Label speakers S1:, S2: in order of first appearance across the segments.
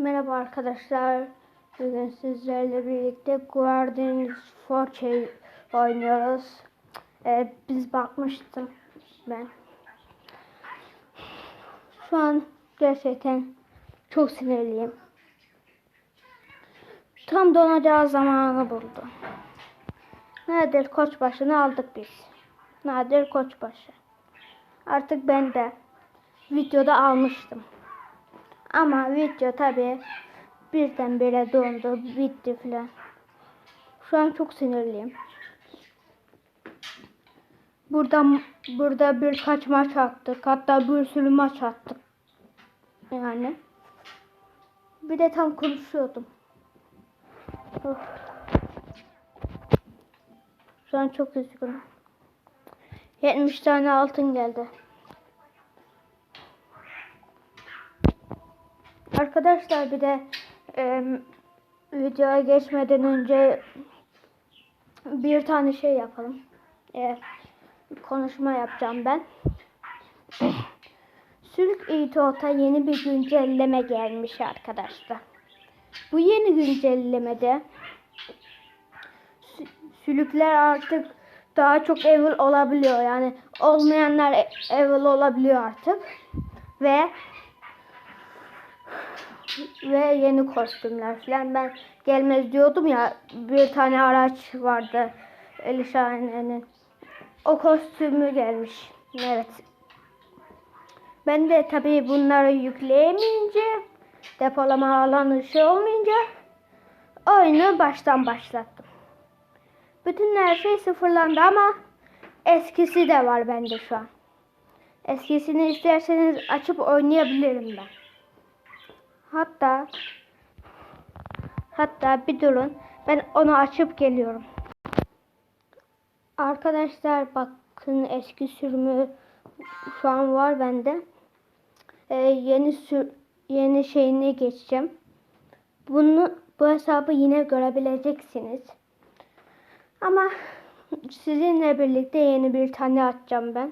S1: Merhaba arkadaşlar. Bugün sizlerle birlikte Guardians Force oynuyoruz. Ee, biz bakmıştım ben. Şu an gerçekten çok sinirliyim. Tam donacağı zamanı buldu. Nadir Koçbaşı'nı aldık biz. Nadir Koçbaşı. Artık ben de videoda almıştım. Ama video tabi birdenbire dondu, bitti filan. Şu an çok sinirliyim. Burada burada birkaç maç attık. Hatta bir sürü maç attık. Yani. Bir de tam konuşuyordum. Of. Şu an çok üzgünüm. 70 tane altın geldi. Arkadaşlar bir de e, videoya geçmeden önce bir tane şey yapalım. E, konuşma yapacağım ben. Sülk İTO'ta yeni bir güncelleme gelmiş arkadaşlar. Bu yeni güncellemede sü- sülükler artık daha çok evil olabiliyor. Yani olmayanlar e- evil olabiliyor artık. Ve ve yeni kostümler falan. Ben gelmez diyordum ya bir tane araç vardı Elişane'nin. O kostümü gelmiş. Evet. Ben de tabii bunları yükleyemeyince depolama alanı şey olmayınca oyunu baştan başlattım. Bütün her şey sıfırlandı ama eskisi de var bende şu an. Eskisini isterseniz açıp oynayabilirim ben. Hatta hatta bir durun. Ben onu açıp geliyorum. Arkadaşlar bakın eski sürümü şu an var bende. Ee, yeni sür yeni şeyine geçeceğim. Bunu bu hesabı yine görebileceksiniz. Ama sizinle birlikte yeni bir tane açacağım ben.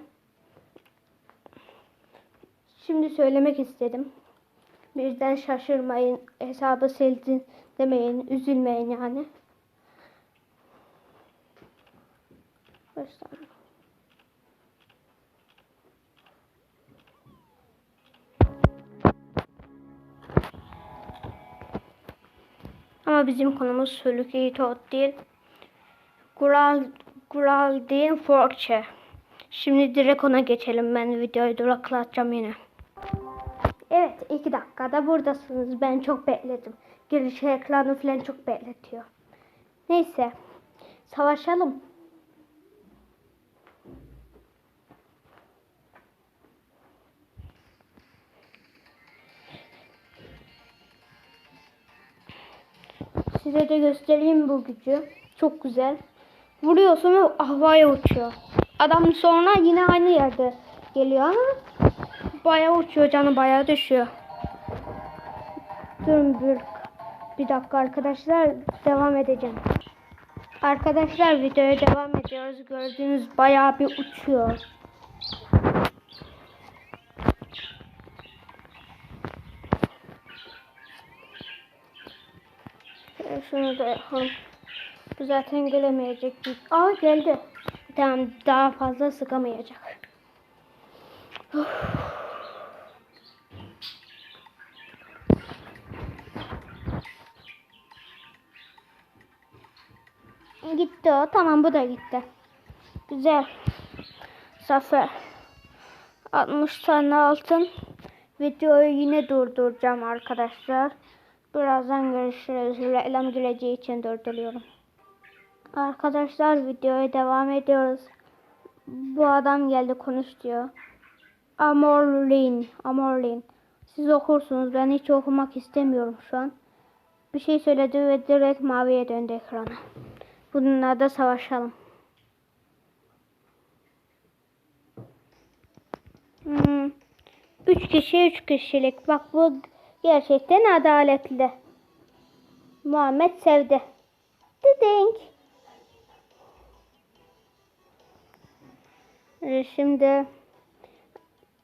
S1: Şimdi söylemek istedim. Birden şaşırmayın, hesabı sildin demeyin, üzülmeyin yani. Başlayalım. Ama bizim konumuz Sölük Eğitot değil. Gural, Gural değil, Force. Şimdi direkt ona geçelim. Ben videoyu duraklatacağım yine. Evet iki dakikada buradasınız. Ben çok bekledim. Giriş ekranı falan çok bekletiyor. Neyse. Savaşalım. Size de göstereyim bu gücü. Çok güzel. Vuruyorsun ve havaya uçuyor. Adam sonra yine aynı yerde geliyor ama bayağı uçuyor canı bayağı düşüyor. Durun bir, bir dakika arkadaşlar devam edeceğim. Arkadaşlar videoya devam ediyoruz. Gördüğünüz bayağı bir uçuyor. Şunu da yapalım. Bu zaten gelemeyecek. Aa geldi. Tamam daha fazla sıkamayacak. Gitti o. Tamam bu da gitti. Güzel. Zafer. 60 tane altın. Videoyu yine durduracağım arkadaşlar. Birazdan görüşürüz. Reklam gireceği için durduruyorum. Arkadaşlar videoya devam ediyoruz. Bu adam geldi konuş diyor. Amorlin. Amorlin. Siz okursunuz. Ben hiç okumak istemiyorum şu an. Bir şey söyledi ve direkt maviye döndü ekrana. Bununla da savaşalım. Hmm. Üç kişi üç kişilik. Bak bu gerçekten adaletli. Muhammed sevdi. Didink. Ee, Şimdi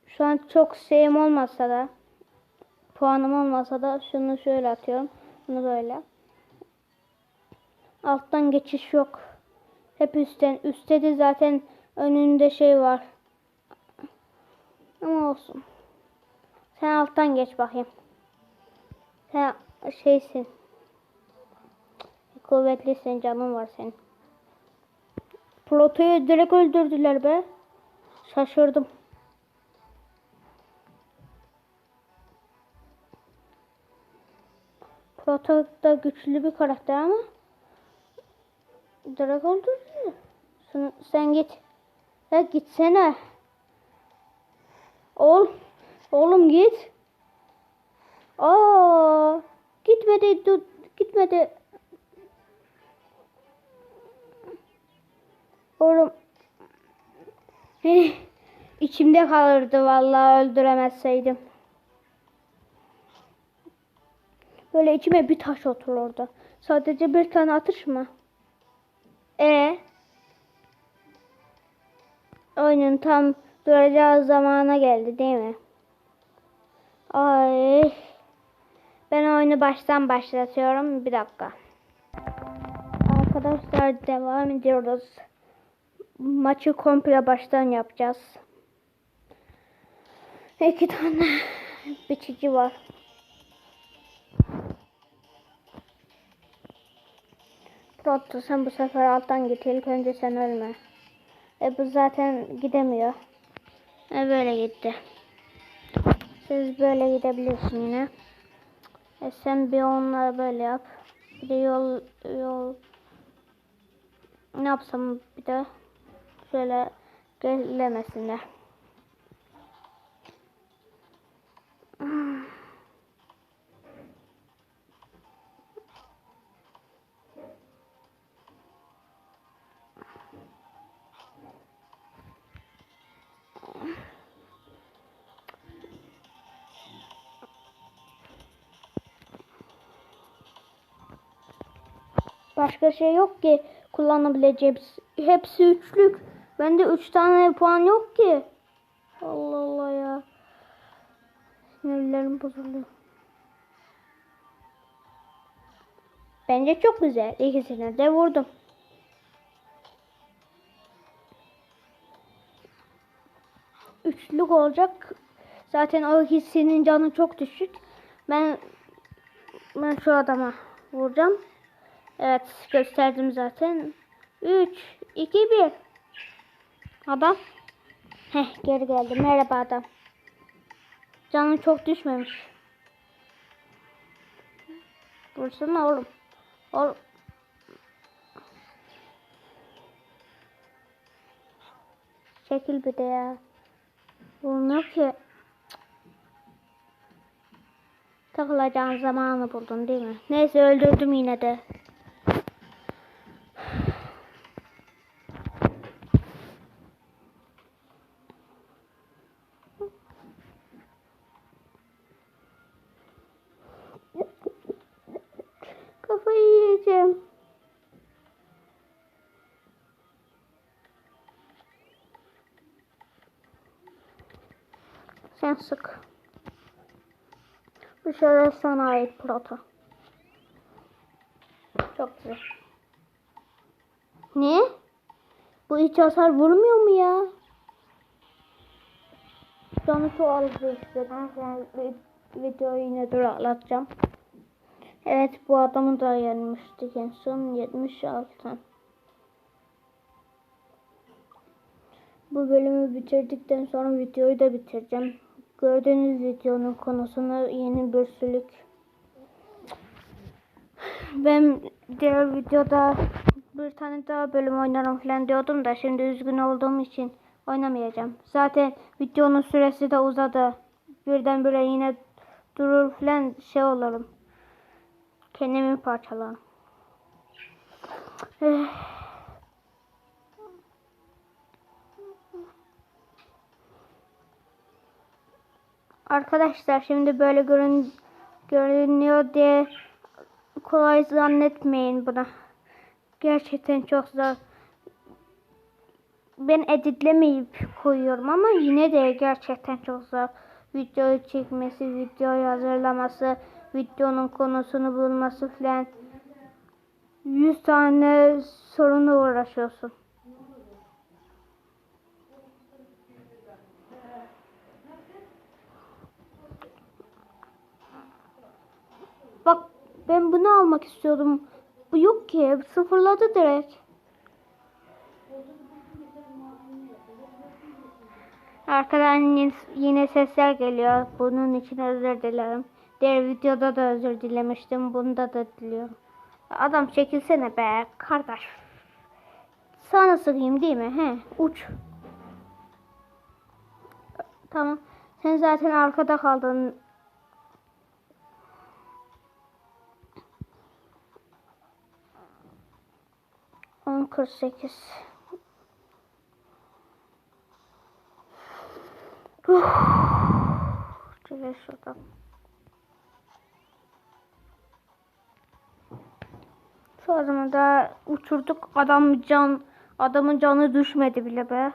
S1: şu an çok şeyim olmasa da puanım olmasa da şunu şöyle atıyorum. Bunu böyle. Alttan geçiş yok. Hep üstten. Üstte de zaten önünde şey var. Ama olsun. Sen alttan geç bakayım. Sen şeysin. Kuvvetlisin canın var senin. Proto'yu direkt öldürdüler be. Şaşırdım. Proto da güçlü bir karakter ama direkt öldürdüler. Sen, sen git. Ya gitsene. Ol. Oğlum git. Aa, gitmedi. Dur, gitmedi. Oğlum. Heh, İçimde kalırdı vallahi öldüremezseydim. Böyle içime bir taş otururdu. Sadece bir tane atış mı? E Oyunun tam duracağı zamana geldi değil mi? Ay. Ben oyunu baştan başlatıyorum. Bir dakika. Arkadaşlar devam ediyoruz. Maçı komple baştan yapacağız. İki tane biçici var. Proto sen bu sefer alttan git. İlk önce sen ölme. E bu zaten gidemiyor. E böyle gitti. Siz böyle gidebilirsin yine. E sen bir onları böyle yap. Bir de yol yol ne yapsam bir de şöyle gelemesinler. Başka şey yok ki kullanabileceğim. Hepsi üçlük. Bende üç tane puan yok ki. Allah Allah ya. Sinirlerim bozuluyor. Bence çok güzel. İkisine de vurdum. Üçlük olacak. Zaten o ikisinin canı çok düşük. Ben ben şu adama vuracağım. Evet gösterdim zaten. 3, 2, 1. Adam. Heh geri geldi. Merhaba adam. Canın çok düşmemiş. Vursana oğlum. Oğlum. Çekil bir de ya. Vurmuyor ki. Takılacağın zamanı buldun değil mi? Neyse öldürdüm yine de. Sen sık. Bu şöyle sana ait proto. Çok güzel. Ne? Bu hiç hasar vurmuyor mu ya? Canı çok aldı işte. Ben yani videoyu yine duraklatacağım. Evet bu adamı da yenmiştik en son 76. Bu bölümü bitirdikten sonra videoyu da bitireceğim. Gördüğünüz videonun konusunu yeni bir sülük. Ben diğer videoda bir tane daha bölüm oynarım falan diyordum da şimdi üzgün olduğum için oynamayacağım. Zaten videonun süresi de uzadı. Birdenbire yine durur falan şey olurum. Kendimi parçalarım. Arkadaşlar şimdi böyle görün görünüyor diye kolay zannetmeyin buna. Gerçekten çok zor. Ben editlemeyip koyuyorum ama yine de gerçekten çok zor. videoyu çekmesi, videoyu hazırlaması, videonun konusunu bulması filan 100 tane sorunla uğraşıyorsun. Bak ben bunu almak istiyordum. Bu yok ki. Sıfırladı direkt. Arkadan yine- yine sesler geliyor. Bunun için özür dilerim. Diğer videoda da özür dilemiştim. Bunda da diliyorum. Adam çekilsene be kardeş. Sana sıkayım değil mi? He, uç. Tamam. Sen zaten arkada kaldın. On kırk sekiz. Şöyle şuradan. Sonra da uçurduk. Adam can adamın canı düşmedi bile be.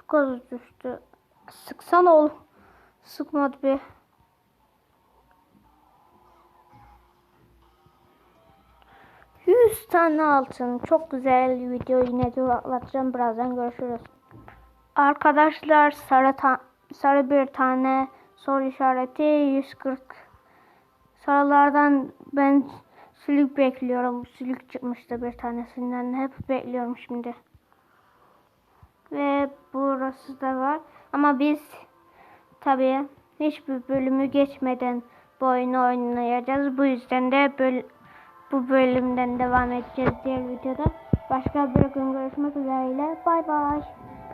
S1: Çok az düştü. Sıksan ol. Sıkmadı bir. Yüz tane altın. Çok güzel video yine duraklatacağım. Birazdan görüşürüz. Arkadaşlar sarı ta- sarı bir tane soru işareti 140 sarılardan ben sülük bekliyorum. Sülük çıkmıştı bir tanesinden. Hep bekliyorum şimdi. Ve burası da var. Ama biz tabii hiçbir bölümü geçmeden bu oyunu oynayacağız. Bu yüzden de böl bu bölümden devam edeceğiz diğer videoda. Başka bir gün görüşmek üzere. Bay bay.